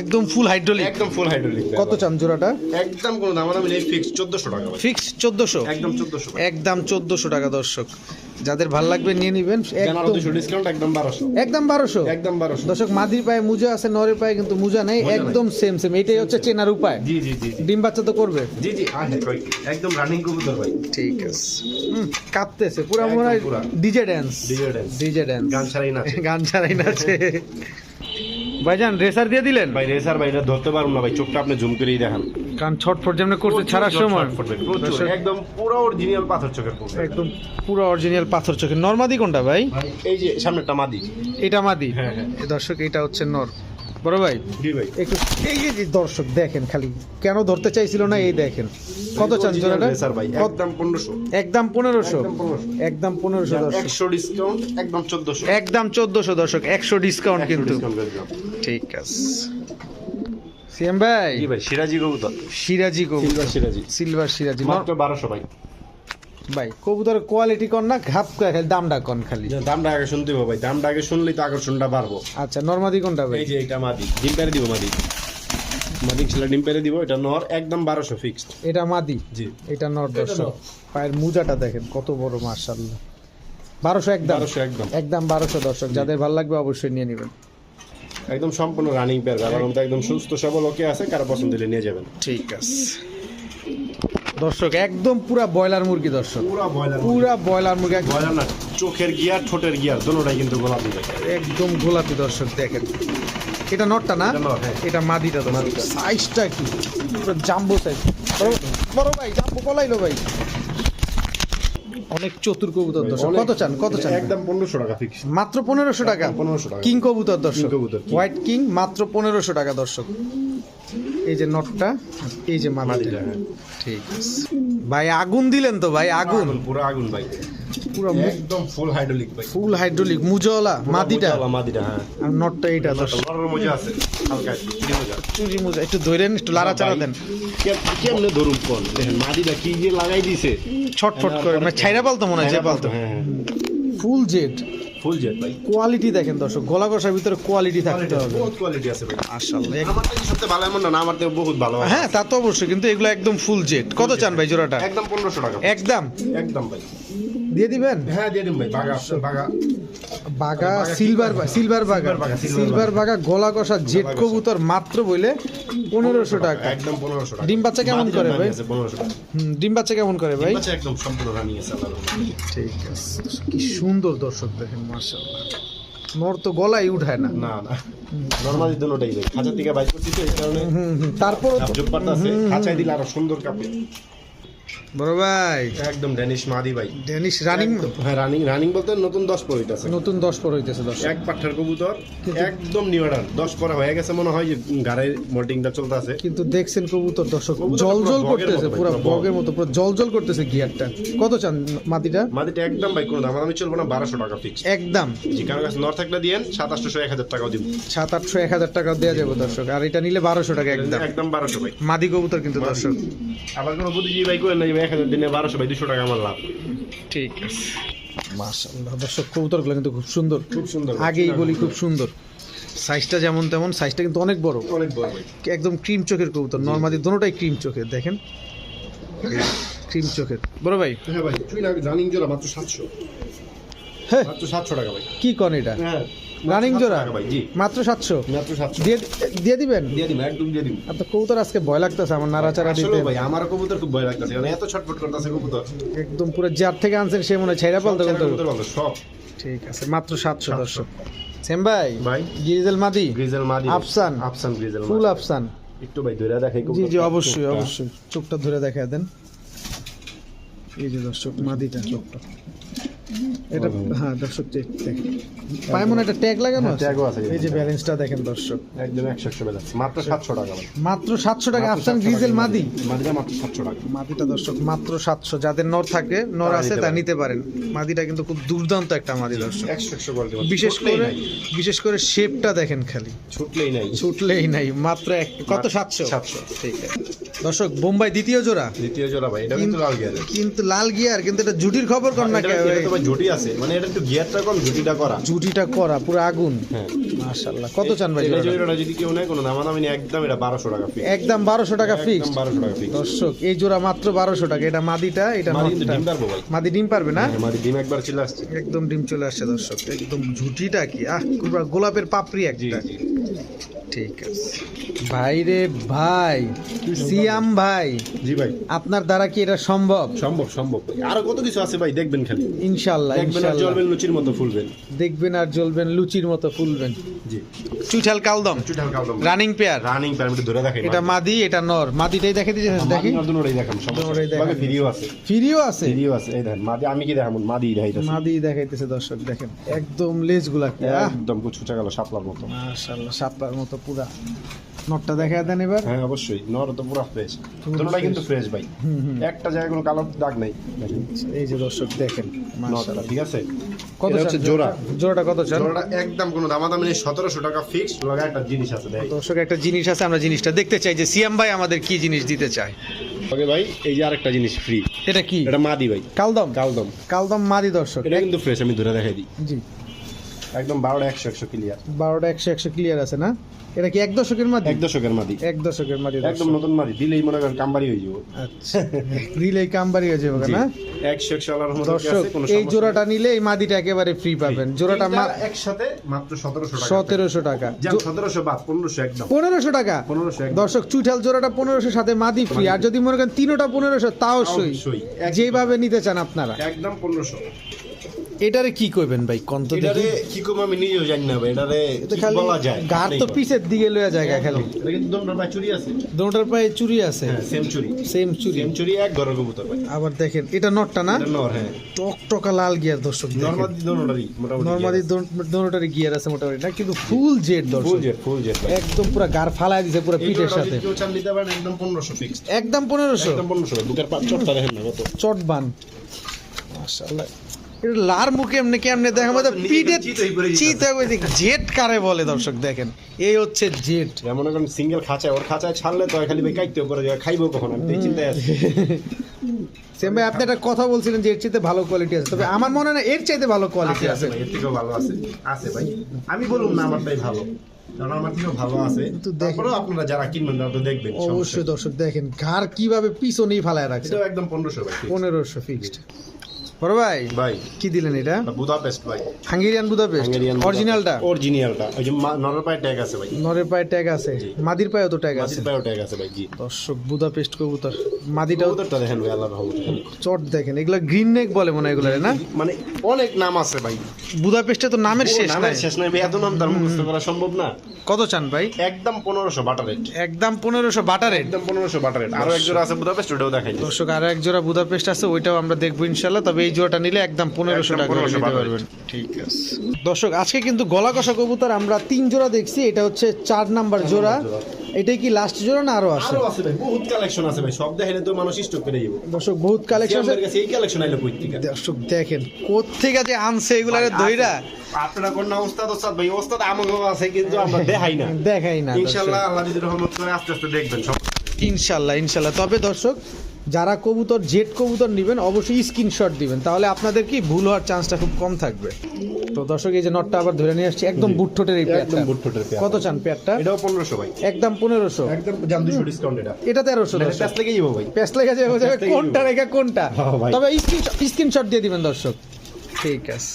Speaker 1: একদম ফুল হাইড্রোলিক
Speaker 2: একদম ফুল হাইড্রোলিক
Speaker 1: কত চান জোড়াটা?
Speaker 2: একদম কোনো দাম নেই ফিক্স 1400 টাকা
Speaker 1: ফিক্স চোদ্দশো?
Speaker 2: একদম 1400
Speaker 1: একদম চোদ্দশো টাকা দর্শক। যাদের ভালো লাগবে নিয়ে নিবেন একদম
Speaker 2: বারোশো। একদম 1200
Speaker 1: একদম বারোশো। দর্শক মাদির পায়ে মুজা আছে নরের পায়ে কিন্তু মুজা নেই। একদম সেম সেম এটাই হচ্ছে চেনার উপায়।
Speaker 2: জি জি জি জি।
Speaker 1: ডিম বাচ্চা তো করবে?
Speaker 2: জি জি একদম রানিং কবুতর ভাই।
Speaker 1: ঠিক আছে। কাঁপতেছে পুরো মনে হয় DJ dance
Speaker 2: DJ dance
Speaker 1: DJ dance
Speaker 2: গান ছাড়াই না
Speaker 1: গান ছাড়াই নাচে। ভাইজান রেসার দিয়ে দিলেন?
Speaker 2: ভাই রেসার ভাই এটা ধরতে পারব না ভাই চোখটা আপনি জুম করেই দেখান।
Speaker 1: কারণ ছটফট যেমন করতে ছাড়ার সময়।
Speaker 2: একদম পুরো অরিজিনাল পাথর চোখের
Speaker 1: একদম পুরো অরিজিনাল পাথর চোখে নর্মাদি কোনটা ভাই?
Speaker 2: এই যে সামনেটা মাদি।
Speaker 1: এটা মাদি?
Speaker 2: হ্যাঁ হ্যাঁ।
Speaker 1: দর্শক এটা হচ্ছে নর। বড় ভাই
Speaker 2: জি ভাই।
Speaker 1: একটু এই যে দর্শক দেখেন খালি কেন ধরতে চাইছিল না এই দেখেন। কত চান জোড়াটা
Speaker 2: রেসার ভাই একদম 1500
Speaker 1: একদম পনেরোশো?
Speaker 2: একদম 1500
Speaker 1: পনেরোশো দর্শক।
Speaker 2: 100 ডিসকাউন্ট একদম 1400
Speaker 1: একদম চোদ্দশো দর্শক একশো ডিসকাউন্ট কিন্তু। ঠিক আছে। সিএম ভাই?
Speaker 2: জি ভাই সিরাজি কবুতর
Speaker 1: সিরাজি গো
Speaker 2: সিলভার সিরাজি।
Speaker 1: সিলভার সিরাজি।
Speaker 2: মাত্র 1200 ভাই।
Speaker 1: ভাই কবুতরের কোয়ালিটি কন না ঘাপ খালি দামটা কন খালি।
Speaker 2: দামটা আগে শুনতে হবে ভাই দামটা আগে শুনলেই তো আকর্ষণটা বাড়বো।
Speaker 1: আচ্ছা নর্মাদি কোনটা ভাই?
Speaker 2: এই যে এটা মাদি ডিম পেরে দিব মাদি। মাদি ছেলে ডিম পেরে দিব এটা নর একদম বারোশো ফিক্সড
Speaker 1: এটা মাদি?
Speaker 2: জি।
Speaker 1: এটা নর দর্শক পায়ের মুজাটা দেখেন কত বড় মার্শাল্লাহ বারোশো একদম?
Speaker 2: বারোশো একদম।
Speaker 1: একদম বারোশো দর্শক যাদের ভালো লাগবে অবশ্যই নিয়ে নেবেন।
Speaker 2: একদম সম্পূর্ণ রানিং পেয়ার একদম সুস্থ সবল ওকে আছে কারও পছন্দ হলে নিয়ে যাবেন।
Speaker 1: ঠিক আছে। দর্শক একদম পুরা ব্রয়লার মুরগি দর্শক।
Speaker 2: পুরো বয়লার
Speaker 1: পুরা ব্রয়লার মুরগি
Speaker 2: বয়লার না চোখের গিয়ার ঠোঁটের গিয়ার দুটোটাই কিন্তু গোলাপি
Speaker 1: একদম গোলাপি দর্শক দেখেন। এটা নটটা না?
Speaker 2: এটা হ্যাঁ।
Speaker 1: মাদিটা তো সাইজটা কি পুরো জাম্বো সাইজ বড় ভাই জাম্বো কলাইলো ভাই। অনেক চতুর কবুতর দর্শক। কত চান কত চান?
Speaker 2: একদম পনেরোশো টাকা ফিক্স
Speaker 1: মাত্র পনেরোশো টাকা?
Speaker 2: পনেরোশো টাকা।
Speaker 1: কিং কবুতর দর্শক। White king. মাত্র পনেরোশো টাকা দর্শক। এই যে নটটা এই যে মাদিটা
Speaker 2: হ্যাঁ।
Speaker 1: ঠিক আছে। ভাই আগুন দিলেন তো ভাই আগুন।
Speaker 2: পুরো আগুন ভাই।
Speaker 1: পুরো
Speaker 2: একদম ফুল হাইড্রোলিক ভাই।
Speaker 1: ফুল হাইড্রোলিক মুজওয়ালা মাদিটা।
Speaker 2: মাদিটা হ্যাঁ।
Speaker 1: আর নটটা এইটা
Speaker 2: মজা আছে হালকা মজা।
Speaker 1: চুরি মুজা একটু ধরেন একটু লাড়াচাড়া দেন।
Speaker 2: কেমনে ধরুন কোন? দেখেন মাদিটা কি যে লাগাই দিছে?
Speaker 1: ছটফট করে মানে ছাইরা পালতো মনে হয় যে পালতো।
Speaker 2: হ্যাঁ হ্যাঁ।
Speaker 1: ফুল জেড
Speaker 2: ফুল জেট ভাই।
Speaker 1: কোয়ালিটি দেখেন দর্শক গলা কষার ভিতরে কোয়ালিটি থাকতে হবে।
Speaker 2: বহুত কোয়ালিটি আছে ভাই।
Speaker 1: মাশাআল্লাহ
Speaker 2: আমার থেকে সবচেয়ে ভালো এমন না না, আমার থেকে বহুত ভালো
Speaker 1: হ্যাঁ তা তো অবশ্যই কিন্তু এগুলো একদম ফুল জেড কত চান ভাই। জোড়াটা?
Speaker 2: একদম টাকা।
Speaker 1: একদম?
Speaker 2: একদম ভাই।
Speaker 1: দিয়ে দিবেন?
Speaker 2: হ্যাঁ দিয়ে দিন ভাই। বাগা বাগা।
Speaker 1: বাগা সিলভার সিলভার বাগা? সিলভার বাগা। গলা কষা
Speaker 2: গলা
Speaker 1: কবুতর মাত্র বলে পনেরোশো টাকা।
Speaker 2: একদম পনেরোশো টাকা।
Speaker 1: ডিম বাচ্চা কেমন করে ভাই? ডিম বাচ্চা কেমন করে ভাই?
Speaker 2: একদম সম্পূর্ণ।
Speaker 1: ঠিক আছে কি সুন্দর দর্শক দেখেন নর তো গলাই উঠায় না।
Speaker 2: না না। নর্মালি দুটোটাই যায় খাঁচা থেকে বাইক করছি তো এই কারণে
Speaker 1: হুম হুম তারপর
Speaker 2: খাঁচায় দিলে আরও সুন্দর কাপে
Speaker 1: বড় ভাই।
Speaker 2: একদম ড্যানিশ মাদি ভাই।
Speaker 1: ড্যানিশ রানিং
Speaker 2: হ্যাঁ রানিং রানিং বলতে নতুন দশ পরে আছে
Speaker 1: নতুন দশ পর হইতেছে দর্শক
Speaker 2: এক পাঠার কবুতর একদম নিউডার দশ পরে হয়ে গেছে মনে হয় যে গাড়ির মোল্টিংটা চলতে আছে
Speaker 1: কিন্তু দেখছেন কবুতর দর্শক জল করতেছে পুরো বগের মতো পুরো জল জল করতেছে গিয়ারটা। কত চান মাটিটা
Speaker 2: মাদিটা একদম ভাই কোনো দাম আমি চলবো না বারোশো টাকা ফিক্স
Speaker 1: একদম।
Speaker 2: জি কারও কাছে নর থাকলে দিয়েন সাত আটশো এক হাজার টাকাও দিব।
Speaker 1: সাত আটশো এক হাজার টাকা দেওয়া যাবে দর্শক। আর এটা নিলে বারোশো টাকা একদম।
Speaker 2: একদম বারোশো ভাই।
Speaker 1: মাদি কবুতর কিন্তু দর্শক।
Speaker 2: আবার কোনো বুদ্ধিজীবী ভাই করেন না এক হাজার দিনে বারোশো ভাই দুশো টাকা আমার লাভ।
Speaker 1: ঠিক আছে। মাশাআল্লাহ দর্শক কবুতরগুলো কিন্তু খুব সুন্দর।
Speaker 2: খুব সুন্দর
Speaker 1: আগেই বলি খুব সুন্দর। সাইজটা যেমন তেমন সাইজটা কিন্তু অনেক বড়।
Speaker 2: অনেক বড়
Speaker 1: একদম ক্রিম চোখের কবুতর নর্মালি দোনোটাই ক্রিম চোখের দেখেন। ক্রিম চোখের। বড় ভাই?
Speaker 2: হ্যাঁ ভাই তুই না রানিং জোড়া মাত্র সাতশো।
Speaker 1: হ্যাঁ।
Speaker 2: মাত্র সাতশো টাকা ভাই।
Speaker 1: কি কন এটা?
Speaker 2: হ্যাঁ।
Speaker 1: রানিং জোড়া? মাত্র সাতশো?
Speaker 2: মাত্র সাতশো।
Speaker 1: দিয়ে দিবেন?
Speaker 2: দিয়ে দিন একদম দিয়ে দিন
Speaker 1: আপনার কবুতর আজকে ভয় লাগতেছে আমার নাড়াচাড়া দিতে।
Speaker 2: ভাই আমার কবুতর খুব ভয় লাগতেছে কারণ এত ছটফট করতেছে কবুতর।
Speaker 1: একদম পুরো যার থেকে আনছেন সে মনে হয় ছাইরা পালতে কবুতর
Speaker 2: সব।
Speaker 1: ঠিক আছে মাত্র সাতশো দর্শক। সেম ভাই
Speaker 2: ভাই?
Speaker 1: গিরিজেল মাদি?
Speaker 2: গ্রিজেল মাদি
Speaker 1: আফসান।
Speaker 2: আফসান গ্রিজেল
Speaker 1: ফুল আফসান।
Speaker 2: একটু ভাই ধরে দেখাই
Speaker 1: জি জি অবশ্যই অবশ্যই। চোখটা ধরে দেখা দেন। এই যে দর্শক মাদিটা চোখটা। এটা হ্যাঁ দর্শক চেক দেখেন পায়ে মনে একটা ট্যাগ লাগানো
Speaker 2: হ্যাঁ,
Speaker 1: আছে। এই যে ব্যালেন্সটা দেখেন দর্শক।
Speaker 2: একদম একশো একশো বেলা মাত্র সাতশো টাকা
Speaker 1: মাত্র সাতশো টাকা আফসান
Speaker 2: 700
Speaker 1: গ্রিজেল মাদি।
Speaker 2: মাদিটা মাত্র সাতশো টাকা।
Speaker 1: মাদিটা দর্শক মাত্র সাতশো। যাদের নর থাকে নর আছে তা নিতে পারেন। মাদিটা কিন্তু খুব দুর্দান্ত একটা মাদি দর্শক।
Speaker 2: একশো একশো
Speaker 1: বিশেষ করে বিশেষ করে শেপটা দেখেন খালি।
Speaker 2: ছুটলেই নাই।
Speaker 1: ছুটলেই নাই। মাত্র এক কত? সাতশো।
Speaker 2: সাতশো।
Speaker 1: ঠিক আছে। দর্শক বোম্বাই দ্বিতীয় জোড়া।
Speaker 2: দ্বিতীয় জোড়া ভাই এটা কিন্তু লাল গিয়ার।
Speaker 1: কিন্তু লাল গিয়ার কিন্তু এটা জুটির খবর কর না
Speaker 2: ঝুটি আছে মানে এটা একটু গিয়ারটা কম ঝুটিটা করা।
Speaker 1: জুটিটা করা পুরো আগুন।
Speaker 2: হ্যাঁ।
Speaker 1: মাশাআল্লাহ কত চান ভাই
Speaker 2: এই
Speaker 1: জোড়াটা?
Speaker 2: যদি কেউ নেয় কোনো দামাদামি নেই একদম এটা বারোশো টাকা ফিক্স
Speaker 1: একদম বারোশো টাকা ফিক্সড
Speaker 2: একদম বারোশো টাকা ফিক্স
Speaker 1: দর্শক এই জোড়া মাত্র বারোশো টাকা এটা মাদিটা এটা নটটা
Speaker 2: ডিম পারব ভাই।
Speaker 1: মাদি ডিম পারবে না?
Speaker 2: হ্যাঁ, মাদি ডিম একবার চলে আসছে।
Speaker 1: একদম ডিম চলে আসছে দর্শক একদম ঝুটিটা কি? আহ পুরো গোলাপের পাপড়ি একটা। ঠিক আছে। ভাই রে ভাই সিয়াম ভাই।
Speaker 2: জি ভাই।
Speaker 1: আপনার দ্বারা কি এটা সম্ভব?
Speaker 2: সম্ভব সম্ভব আরও কত কিছু আছে ভাই দেখবেন খালি।
Speaker 1: ইনশাল্লাহ
Speaker 2: দেখবেন আর জ্বলবেন লুচির মতো ফুলবেন।
Speaker 1: দেখবেন আর জ্বলবেন লুচির মতো ফুলবেন।
Speaker 2: জি।
Speaker 1: চুইঠাল কালদম।
Speaker 2: হালকা
Speaker 1: রানিং পেয়ার।
Speaker 2: রানিং প্যারামিটার ধরে দেখাই
Speaker 1: এটা মাদি এটা নর। মাদিটাই দেখে দেখি।
Speaker 2: দুটোই দেখাম
Speaker 1: দেখান।
Speaker 2: ফিরিও আছে।
Speaker 1: ফিরিও আছে?
Speaker 2: ফিরিও আছে। এই দেখেন মাদি আমি কি দেখাম? মাদি দেখাইতেছি।
Speaker 1: মাদি দেখাইতেছে দর্শক দেখেন। একদম লেজগুলা
Speaker 2: একদম কুচকুচা গেল সাপলার মতো।
Speaker 1: মাশাআল্লাহ সাপলার মতো পুরা। নটটা দেখা দেন এবার।
Speaker 2: হ্যাঁ অবশ্যই। নর তো পুরো ফ্রেশ দুটোটাই কিন্তু ফ্রেশ ভাই। একটা জায়গায় কোনো কালো দাগ নাই।
Speaker 1: এই যে দর্শক দেখেন
Speaker 2: নরটা ঠিক আছে?
Speaker 1: কত
Speaker 2: হচ্ছে জোড়া।
Speaker 1: জোড়াটা কত চান?
Speaker 2: জোড়াটা একদম কোনো দামাদামি নেই সতেরোশো টাকা ফিক্স লগা একটা জিনিস আছে দেখ।
Speaker 1: দর্শক একটা জিনিস আছে আমরা জিনিসটা দেখতে চাই যে সিয়াম ভাই আমাদের কি জিনিস দিতে চায়।
Speaker 2: ওকে ভাই এই যে আরেকটা জিনিস ফ্রি
Speaker 1: এটা কি?
Speaker 2: এটা মাদি ভাই।
Speaker 1: কালদম?
Speaker 2: কালদম।
Speaker 1: কালদম মাদি দর্শক।
Speaker 2: এটা কিন্তু ফ্রেশ আমি ধরে দেখাই দিই।
Speaker 1: জি।
Speaker 2: একদম বারোটা একশো একশো ক্লিয়ার
Speaker 1: বারোটা একশো একশো ক্লিয়ার আছে না? এটা কি এক দশকের মাদি?
Speaker 2: এক দশকের মাদি।
Speaker 1: এক দশকের মাদি
Speaker 2: একদম নতুন মাদি। দিলেই মনে করেন কাম্বারি হয়ে যাব।
Speaker 1: আচ্ছা। দিলে কামবাড়ি হয়ে যাবে না?
Speaker 2: একশো একশো আলার
Speaker 1: দর্শক এই জোড়াটা নিলে এই মাদিটা একেবারে ফ্রি পাবেন। জোড়াটা
Speaker 2: একসাথে মাত্র সতেরোশো টাকা।
Speaker 1: সতেরোশো টাকা।
Speaker 2: সতেরোশো বাদ পনেরোশো একদম।
Speaker 1: পনেরোশো টাকা?
Speaker 2: পনেরোশো একদম।
Speaker 1: দর্শক চুইঠাল জোড়াটা পনেরোশো সাথে মাদি ফ্রি আর যদি মনে করেন তিনোটা পনেরোশো তাও সই।
Speaker 2: সই।
Speaker 1: যেভাবে নিতে চান আপনারা।
Speaker 2: একদম পনেরোশো।
Speaker 1: এটারে কি করবেন ভাই? কন্ত
Speaker 2: এটারে
Speaker 1: দেখি
Speaker 2: কি করব আমি নিজেও জানি না ভাই এটারে কি বলা যায়?
Speaker 1: গার তো পিছের দিকে লয়ে জায়গা খালি।
Speaker 2: এটা কিন্তু ভাই চুরি আছে।
Speaker 1: দোনোটার পায়ে চুরি আছে?
Speaker 2: হ্যাঁ সেঞ্চুরি
Speaker 1: সেম চুরি।
Speaker 2: সেঞ্চুরি এক ঘরের কবুতর ভাই।
Speaker 1: আবার দেখেন এটা নটটা না?
Speaker 2: নর হ্যাঁ।
Speaker 1: টকটকা লাল গিয়ার দর্শক
Speaker 2: নর্মাল দোনোটারই মোটামুটি
Speaker 1: নর্মালি দোনোটারই গিয়ার আছে মোটামুটি না? কিন্তু ফুল জেড দর্শক।
Speaker 2: ফুল জেট ফুল জেড
Speaker 1: একদম পুরো গার ফালাই দিছে পুরো পিঠের সাথে।
Speaker 2: একদম পনেরোশো ফিক্সড
Speaker 1: একদম পনেরোশো?
Speaker 2: একদম পনেরোশো বুকের পাঁচ চটটা দেখেন না কত।
Speaker 1: চটবান মাশাআল্লাহ। এটা লার মুখে এমনি কেমনে পিঠে চিতা দিক জেট কারে বলে দর্শক দেখেন। এই হচ্ছে জেট।
Speaker 2: যেমন এখন সিঙ্গেল খাঁচায় ওর খাঁচায় ছাড়লে তো খালি ভাই কাইতেও করে যায় খাইবো কখন? আমি এই চিন্তায় আছি।
Speaker 1: সেম ভাই আপনি একটা কথা বলছিলেন যে এর চাইতে ভালো কোয়ালিটি আছে। তবে আমার মনে হয় এর চাইতে ভালো কোয়ালিটি
Speaker 2: আছে এর থেকেও ভালো আছে আছে ভাই। আমি বলুম না আমারটাই ভালো কারণ আমার থেকেও ভালো আছে। তারপরেও আপনারা যারা কিনবেন তারা তো দেখবেন
Speaker 1: অবশ্যই দর্শক দেখেন ঘাড় কীভাবে পিছনেই ফালায় রাখছে।
Speaker 2: একদম পনেরোশো
Speaker 1: পনেরোশো ফিক্সড বড় ভাই
Speaker 2: ভাই।
Speaker 1: কি দিলেন এটা?
Speaker 2: বুদাপেস্ট ভাই।
Speaker 1: Hungarian Budapest? অরিজিনালটা
Speaker 2: অরিজিনালটা ওই যে নরের পায়ে ট্যাগ আছে ভাই।
Speaker 1: নরের পায়ে ট্যাগ আছে। মাদির পায়েও তো ট্যাগ আছে।
Speaker 2: মাঝির পায়েও ট্যাগ আছে ভাই জি।
Speaker 1: দর্শক বুদাপেস্ট কবুতর। মাদিটাও
Speaker 2: কবুতরটা দেখেন ভাই আল্লাহর রহমতে।
Speaker 1: চট দেখেন এগুলা গ্রিন নেক বলে মনে হয় এগুলো না?
Speaker 2: মানে অনেক নাম আছে ভাই।
Speaker 1: বুদাপেস্টে তো নামের শেষ নাই।
Speaker 2: শেষ নাই এত নাম তার মুখস্থ করা সম্ভব না।
Speaker 1: কত চান ভাই?
Speaker 2: একদম পনেরোশো বাটার রেট
Speaker 1: একদম পনেরোশো বাটার রেট
Speaker 2: একদম পনেরোশো বাটার রেট আরও এক জোড়া আছে বুদাপেস্ট ওটাও দেখাই।
Speaker 1: দর্শক আরও এক জোড়া বুদাপেস্ট আছে ওইটাও আমরা দেখব ইনশাল্লাহ। তবে এই জোড়াটা নিলে একদম পনেরোশো টাকা নিতে পারবেন। ঠিক আছে। দর্শক আজকে কিন্তু গলা কষা কবুতর আমরা তিন জোড়া দেখছি। এটা হচ্ছে চার নাম্বার জোড়া। এটাই কি লাস্ট জোড়া না আরও আছে?
Speaker 2: আরও আছে ভাই বহুত কালেকশন আছে ভাই। সব দেখাইলে তো মানুষ স্টক করে যাব
Speaker 1: দর্শক বহুত কালেকশন
Speaker 2: আমাদের কাছে এই কালেকশন আইলো কই থেকে
Speaker 1: দর্শক দেখেন কোথেকে যে আনছে এগুলারে দইরা
Speaker 2: আপনারা কোন না ওস্তাদ ওস্তাদ ভাই ওস্তাদ আমাকেও আছে কিন্তু আমরা দেখাই না।
Speaker 1: দেখাই না
Speaker 2: ইনশাআল্লাহ আল্লাহ যদি রহমত করে আস্তে আস্তে দেখবেন সব।
Speaker 1: ইনশাল্লাহ ইনশাল্লাহ। তবে দর্শক যারা কবুতর জেট কবুতর নেবেন অবশ্যই স্ক্রিনশট দিবেন। তাহলে আপনাদের কি ভুল হওয়ার চান্সটা খুব কম থাকবে। তো দর্শক এই যে নটটা আবার ধরে নিয়ে আসছি একদম বুটঠোটের এই
Speaker 2: একদম বুটঠোটের
Speaker 1: কত চান পেয়ারটা?
Speaker 2: এটাও পনেরোশো ভাই।
Speaker 1: একদম পনেরোশো।
Speaker 2: একদম জান দুশো ডিসকাউন্ট এটা।
Speaker 1: এটা তেরোশো
Speaker 2: এটা
Speaker 1: দর্শক।
Speaker 2: প্যাস লেগে যাব ভাই।
Speaker 1: প্যাস লেগে যাবে কোনটা। রেখে কোনটা?
Speaker 2: হ্যাঁ
Speaker 1: তবে স্ক্রিনশট দিয়ে দিবেন দর্শক। ঠিক আছে।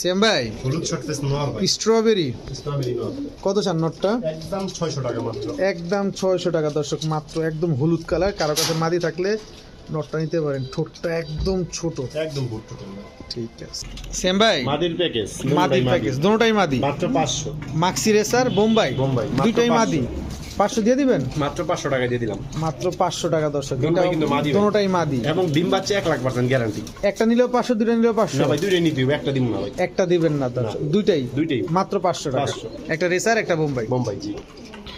Speaker 1: সেম ভাই?
Speaker 2: হলুদ শর্ট ফেস নোয়ার ভাই।
Speaker 1: স্ট্রবেরি
Speaker 2: স্ট্রবেরি নোয়ার
Speaker 1: কত চান নটটা?
Speaker 2: একদম ছয়শো টাকা মাত্র।
Speaker 1: একদম ছয়শো টাকা দর্শক মাত্র একদম হলুদ কালার। কারও কাছে মাদি থাকলে নটটা নিতে পারেন। ঠোঁটটা একদম ছোট।
Speaker 2: একদম বুটঠোটের
Speaker 1: ঠিক আছে। সেম ভাই?
Speaker 2: মাদির প্যাকেজ
Speaker 1: মাদির প্যাকেজ দুটোটাই মাদি।
Speaker 2: মাত্র পাঁচশো।
Speaker 1: মাক্সি রেসার বোম্বাই
Speaker 2: বোম্বাই, মাত্র
Speaker 1: দুইটাই
Speaker 2: 500
Speaker 1: পাঁচশো দিয়ে দিবেন?
Speaker 2: মাত্র পাঁচশো টাকা দিয়ে দিলাম।
Speaker 1: মাত্র পাঁচশো টাকা দর্শক
Speaker 2: দুটোই
Speaker 1: এটা
Speaker 2: কিন্তু মাদি।
Speaker 1: দুটোটাই মাদি
Speaker 2: এবং ডিম বাচ্চা এক লাখ পার্সেন্ট গ্যারান্টি
Speaker 1: একটা নিলেও পাঁচশো দুইটা নিলেও পাঁচশো।
Speaker 2: না ভাই দুইটাই নিতে হবে একটা দিন না ভাই।
Speaker 1: একটা দিবেন না দর্শক দুইটাই।
Speaker 2: দুইটাই।
Speaker 1: মাত্র পাঁচশো টাকা।
Speaker 2: 500
Speaker 1: একটা রেসার একটা বোম্বাই।
Speaker 2: বোম্বাই জি।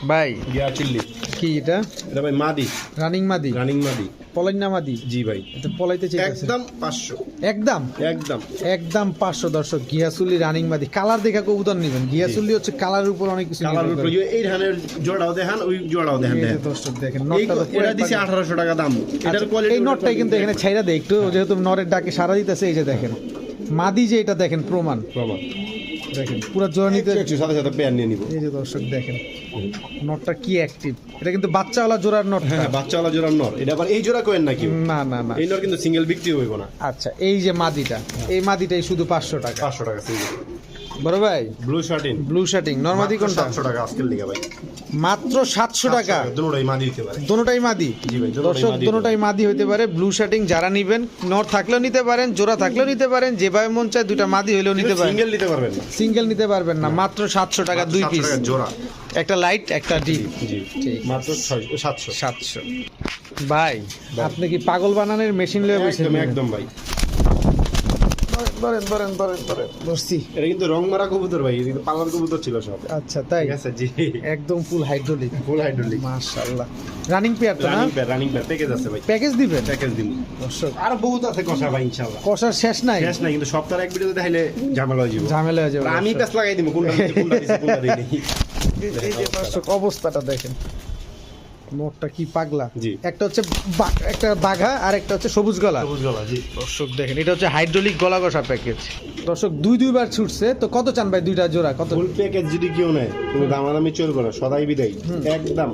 Speaker 1: ভাই
Speaker 2: গিয়া চিল্লি।
Speaker 1: কি এটা?
Speaker 2: এটা ভাই মাদি।
Speaker 1: রানিং মাদি?
Speaker 2: রানিং মাদি।
Speaker 1: পলাইনা মাদি?
Speaker 2: জি ভাই।
Speaker 1: এটা পলাইতে চাইছে
Speaker 2: একদম পাঁচশো।
Speaker 1: একদম?
Speaker 2: একদম।
Speaker 1: একদম পাঁচশো দর্শক গিয়াসুল্লি রানিং মাদি। কালার দেখা কবুতর নেবেন। গিয়াসুল্লি হচ্ছে কালারের উপর অনেক কিছু
Speaker 2: কালার উপরে
Speaker 1: করে।
Speaker 2: যে এই ধানের জোড়াও দেখান ওই জোড়াও দেখান
Speaker 1: দর্শক দেখেন নটটা তো পুরো
Speaker 2: এটা দিছে
Speaker 1: একবার-
Speaker 2: আঠারোশো টাকা দাম। এটার
Speaker 1: আচ্ছা,
Speaker 2: কোয়ালিটি
Speaker 1: এই নটটাই কিন্তু এখানে ছাইরা দেয়। একটু যেহেতু নরের ডাকে সারা দিতেছে এই যে দেখেন। মাদি যে এটা দেখেন প্রমাণ।
Speaker 2: প্রমাণ।
Speaker 1: দেখেন পুরো জোড়া নিতে
Speaker 2: সাথে সাথে পেয়ার নিয়ে নিব।
Speaker 1: এই যে দর্শক দেখেন নটটা কি অ্যাক্টিভ এটা কিন্তু বাচ্চাওয়ালা জোড়ার নট
Speaker 2: হ্যাঁ বাচ্চাওয়ালা জোড়ার নট এটা আবার এই জোড়া কোয়েন নাকি?
Speaker 1: না না না।
Speaker 2: এই নট কিন্তু সিঙ্গেল বিক্রি হইব না।
Speaker 1: আচ্ছা এই যে মাদিটা এই মাদিটাই শুধু পাঁচশো টাকা।
Speaker 2: পাঁচশো টাকা সিঙ্গেল
Speaker 1: বড় ভাই
Speaker 2: ব্লু শার্টিন
Speaker 1: ব্লু শার্টিং নর্মাদি কোনটা?
Speaker 2: সাতশো টাকা আজকের লিগা ভাই।
Speaker 1: মাত্র সাতশো টাকা?
Speaker 2: দুটোই মাদি দিতে পারে।
Speaker 1: দোনোটাই মাদি?
Speaker 2: জি ভাই,
Speaker 1: দর্শক
Speaker 2: মাদি
Speaker 1: মাদি হইতে পারে। ব্লু শার্টিং যারা নিবেন নর থাকলেও নিতে পারেন জোড়া থাকলেও নিতে পারেন যেভাবে মন চায় দুইটা মাদি হইলেও নিতে পারেন।
Speaker 2: সিঙ্গেল নিতে পারবেন না।
Speaker 1: সিঙ্গেল নিতে পারবেন না। মাত্র সাতশো টাকা দুই পিস
Speaker 2: জোড়া।
Speaker 1: একটা লাইট একটা ডিপ
Speaker 2: জি।
Speaker 1: ঠিক।
Speaker 2: মাত্র ছয়শো সাতশো।
Speaker 1: সাতশো। ভাই আপনি কি পাগল বানানোর মেশিন লয়ে বসেছেন
Speaker 2: একদম ভাই।
Speaker 1: ধরেন ধরেন ধরেন ধরেন। ধরছি
Speaker 2: এটা কিন্তু রং মারা কবুতর ভাই কিন্তু পালার কবুতর ছিল সব।
Speaker 1: আচ্ছা তাই?
Speaker 2: ঠিক আছে জি।
Speaker 1: একদম ফুল হাইড্রোলিক
Speaker 2: ফুল হাইড্রোলিক
Speaker 1: মাশাআল্লাহ। রানিং পেয়ার তো
Speaker 2: running pair running pair package আছে ভাই।
Speaker 1: প্যাকেজ দিবেন?
Speaker 2: প্যাকেজ দিব।
Speaker 1: দর্শক।
Speaker 2: আর বহুত আছে কষা ভাই ইনশাআল্লাহ।
Speaker 1: কষার শেষ নাই?
Speaker 2: শেষ না কিন্তু সপ্তাহে এক ভিডিওতে দেখাইলে ঝামেলা হয়ে যাবে।
Speaker 1: ঝামেলা হয়ে যাবে
Speaker 2: আমি। প্যাস লাগাই দিব কোনটা কোনটা দিছি, কোনটা দিই
Speaker 1: এই- এই যে দর্শক অবস্থাটা দেখেন। মোটটা কি পাগলা?
Speaker 2: জি।
Speaker 1: একটা হচ্ছে একটা বাঘা আর একটা হচ্ছে সবুজ গলা।
Speaker 2: সবুজ গলা জি।
Speaker 1: দর্শক দেখেন এটা হচ্ছে হাইড্রোলিক গলা কষা প্যাকেজ। দর্শক দুই দুইবার ছুটছে তো কত চান ভাই দুইটা জোড়া? কত?
Speaker 2: ফুল প্যাকেজ যদি কেউ নেয় তুমি দামাদামি চলবে না সদাই বিদায়। একদম।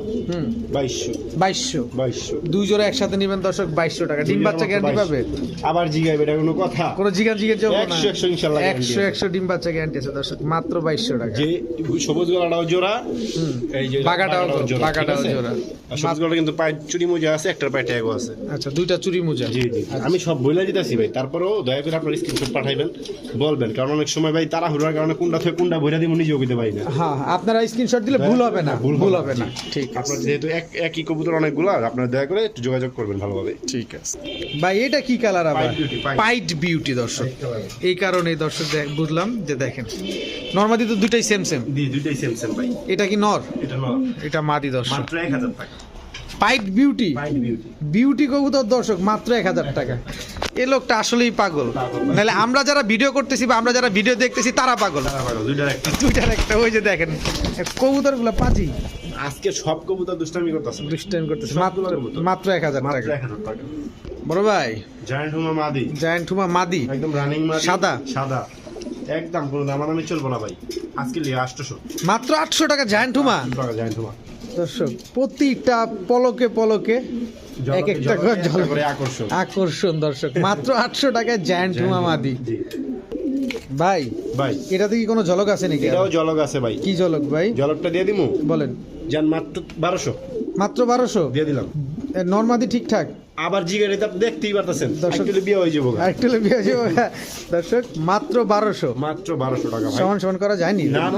Speaker 2: বাইশশো।
Speaker 1: বাইশশো।
Speaker 2: বাইশশো।
Speaker 1: দুই জোড়া একসাথে নেবেন দর্শক বাইশশো টাকা। ডিম বাচ্চা গ্যারান্টি পাবে
Speaker 2: আবার জিগাইবে এটা কোনো কথা।
Speaker 1: কোনো জিগান জিগের জন্য
Speaker 2: একশো একশো ইনশাল্লাহ
Speaker 1: একশো একশো ডিম বাচ্চা গ্যারান্টি আছে দর্শক মাত্র বাইশশো টাকা।
Speaker 2: যে সবুজ গলাটাও জোড়া এই যে
Speaker 1: বাঘাটাও বাঘাটাও জোড়া।
Speaker 2: আর সবুজ গলাটা কিন্তু পায়ে চুরি মোজা আছে একটার পায়ে ট্যাগও আছে।
Speaker 1: আচ্ছা দুইটা চুরি মোজা?
Speaker 2: জি জি। আমি সব বইলা দিতেছি ভাই তারপরেও দয়া করে আপনার স্ক্রিনশট পাঠাইবেন বলবেন। কারণ অনেক সময় ভাই তারা হুড়ার কারণে কোনটা থেকে কোনটা বইরা দিব নিজেও কইতে পারি না।
Speaker 1: হ্যাঁ আপনারা স্ক্রিনশট দিলে ভুল হবে না
Speaker 2: ভুল হবে।
Speaker 1: না। ঠিক
Speaker 2: আপনার যেহেতু এক একই কবুতর অনেকগুলো আপনারা দয়া করে একটু যোগাযোগ করবেন ভালোভাবে।
Speaker 1: ঠিক আছে। ভাই এটা কি কালার আবার? পাইট বিউটি দর্শক। এই কারণে দর্শক দেখ- বুঝলাম যে দেখেন নর্মালি তো দুইটাই সেম সেম
Speaker 2: জি দুইটাই সেম সেম ভাই।
Speaker 1: এটা কি নর?
Speaker 2: এটা নয়
Speaker 1: এটা মাদি দর্শক।
Speaker 2: মাত্র এক হাজার টাকা।
Speaker 1: পাইট বিউটি
Speaker 2: বিউটি
Speaker 1: কবুতর দর্শক মাত্র এক হাজার টাকা। এ লোকটা আসলেই পাগল। নাহলে আমরা যারা ভিডিও করতেছি বা আমরা যারা ভিডিও দেখতেছি তারা পাগল।
Speaker 2: দুইটার একটা।
Speaker 1: ওই যে দেখেন কবুতরগুলো পাজি।
Speaker 2: আজকে সব কবুতর দুষ্টামি করতেছে।
Speaker 1: দৃষ্টান করতেছে মাত্র মাত্র এক হাজার টাকা। বড় ভাই।
Speaker 2: জায়ান্ট হুমা মাদি
Speaker 1: জায়ান্ট হুমা মাদি
Speaker 2: একদম রানিং মাদি
Speaker 1: সাদা?
Speaker 2: সাদা। একদম কোনো দামাদামি চলবো না ভাই। আজকে লিয়ে আটশোশো।
Speaker 1: মাত্র আটশো টাকা জায়ান্ট হুমা
Speaker 2: জায়ান্ট হুমা
Speaker 1: দর্শক প্রতিটা পলকে পলকে এক একটা করে
Speaker 2: আকর্ষণ।
Speaker 1: আকর্ষণ দর্শক মাত্র আটশো টাকায় জায়ান্ট হুমা মাদি। ভাই
Speaker 2: ভাই।
Speaker 1: এটাতে কি কোনো ঝলক আছে নাকি
Speaker 2: এটাও জলক আছে ভাই।
Speaker 1: কি ঝলক ভাই?
Speaker 2: জলকটা দিয়ে দিমু?
Speaker 1: বলেন।
Speaker 2: যান মাত্র বারোশো।
Speaker 1: মাত্র বারোশো?
Speaker 2: দিয়ে দিলাম।
Speaker 1: নর্মাদি ঠিকঠাক?
Speaker 2: আবার জিগার এটা দেখতেই পারতেছেন।
Speaker 1: দর্শক-
Speaker 2: বিয়ে হয়ে যাব গা।
Speaker 1: আরেকটু লেগে আছে। দর্শক মাত্র বারোশো।
Speaker 2: মাত্র বারোশো টাকা ভাই।
Speaker 1: সমান সমান করা যায়নি।
Speaker 2: না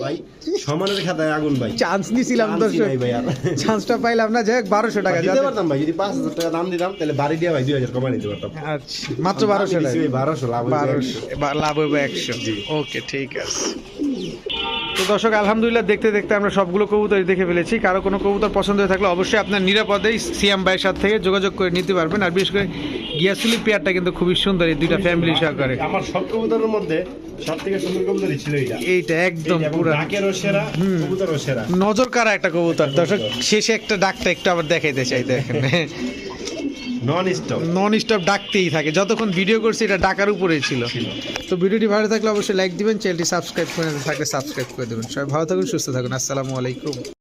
Speaker 2: ভাই। সমানের খাতায় আগুন ভাই।
Speaker 1: চান্স নিছিলাম দর্শক।
Speaker 2: নাই ভাই আর।
Speaker 1: চান্সটা পাইলাম না। যাই বারোশো টাকা
Speaker 2: দিতে পারতাম ভাই। যদি পাঁচ হাজার টাকা দাম দিতাম তাহলে বাড়ি দিয়ে ভাই দুই হাজার কমাই নিতে পারতাম।
Speaker 1: আচ্ছা মাত্র বারোশো টাকা।
Speaker 2: বারোশো লাভ
Speaker 1: বারোশো। বা- লাভ হবে একশো।
Speaker 2: জি।
Speaker 1: ওকে ঠিক আছে। তো দর্শক আলহামদুলিল্লাহ দেখতে দেখতে আমরা সবগুলো কবুতর দেখে ফেলেছি। কারও কোনো কবুতর পছন্দ হয়ে থাকলে অবশ্যই আপনার নিরাপদেই সিএম ভাইয়ের সাথে থেকে যোগাযোগ করে নিতে পারবেন। আর বিশেষ করে গিয়াসুলি পেয়ারটা কিন্তু খুবই সুন্দর এই দুইটা ফ্যামিলি সহকারে।
Speaker 2: আমার সব কবুতরের মধ্যে সব সুন্দর কবুতরই ছিল এইটা।
Speaker 1: এইটা একদম পুরো
Speaker 2: ডাকেরও সেরা কবুতরও সেরা।
Speaker 1: নজর কারা একটা কবুতর। দর্শক শেষে একটা ডাকটা একটু আবার দেখাইতে চাই দেখেন।
Speaker 2: নন স্টপ
Speaker 1: নন স্টপ ডাকতেই থাকে। যতক্ষণ ভিডিও করছি এটা ডাকার উপরেই ছিল। তো ভিডিওটি ভালো থাকলে অবশ্যই লাইক দিবেন চ্যানেলটি সাবস্ক্রাইব করে থাকলে সাবস্ক্রাইব করে দেবেন। সবাই ভালো থাকুন সুস্থ থাকুন। আসসালামু আলাইকুম।